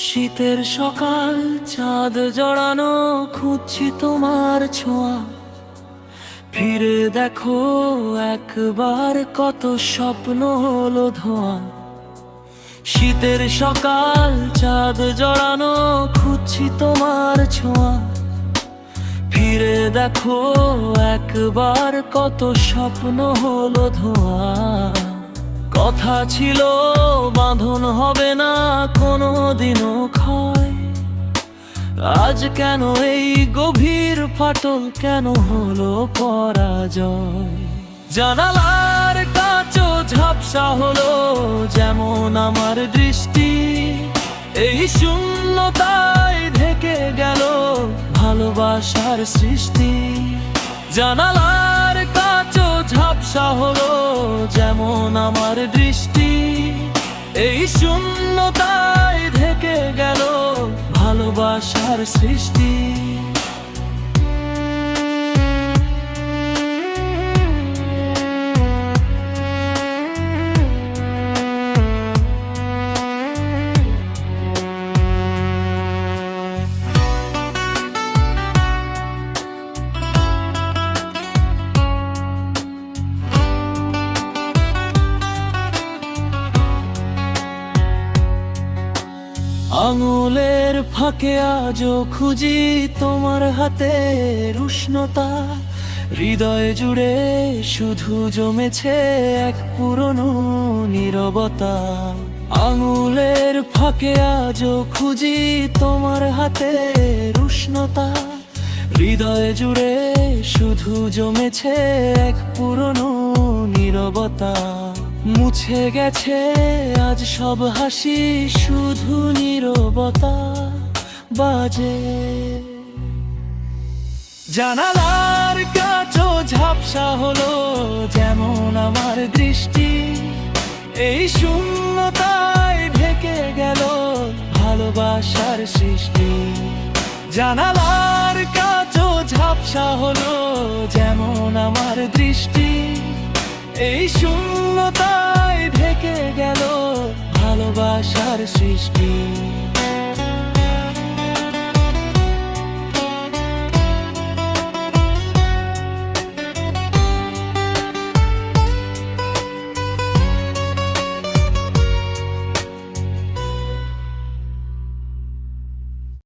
শীতের সকাল, চাঁদ জড়ানো, খুঁজছি তোমার ছোঁয়া। ফিরে দেখো একবার কত স্বপ্ন হলো ধোঁয়া। শীতের সকাল, চাঁদ জড়ানো, খুঁজছি তোমার ছোঁয়া। ফিরে দেখো একবার কত স্বপ্ন হলো ধোঁয়া। কথা ছিল, বাঁধন হবে না কোনো দিনও ক্ষয়। আজ কেন এই গভীর ফাটল, কেন হলো পরাজয়? জানালার কাচও ঝাপসা হলো যেমন আমার দৃষ্টি। এই শূন্যতায় ঢেকে গেল ভালোবাসার সৃষ্টি। জানালার আমার দৃষ্টি এই শূন্যতায় ঢেকে গেল ভালোবাসার সৃষ্টি। আঙুলের ফাঁকে আজও খুঁজি তোমার হাতের উষ্ণতা। হৃদয় জুড়ে শুধু জমেছে এক পুরনো নীরবতা। আঙুলের ফাঁকে আজও খুঁজি তোমার হাতের উষ্ণতা। হৃদয় জুড়ে শুধু জমেছে এক মুছে গেছে। আজ সব হাসি, শুধু নীরবতা বাজে। জানালার কাচও ঝাপসা হলো যেমন আমার দৃষ্টি। এই শূন্যতায় ঢেকে গেল ভালোবাসার সৃষ্টি। জানালার কাচও ঝাপসা হলো যেমন আমার দৃষ্টি। এই শূন্যতায় ঢেকে গেল ভালোবাসার সৃষ্টি।